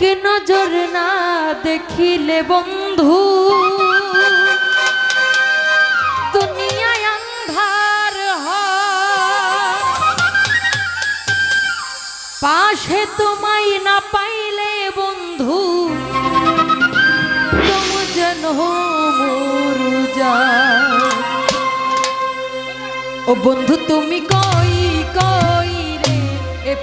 এক নজর না দেখিলে বন্ধু। পাশে তোমায় না পাইলে বন্ধু, তুম যেন ও বন্ধু, তুমি কই কই রে এ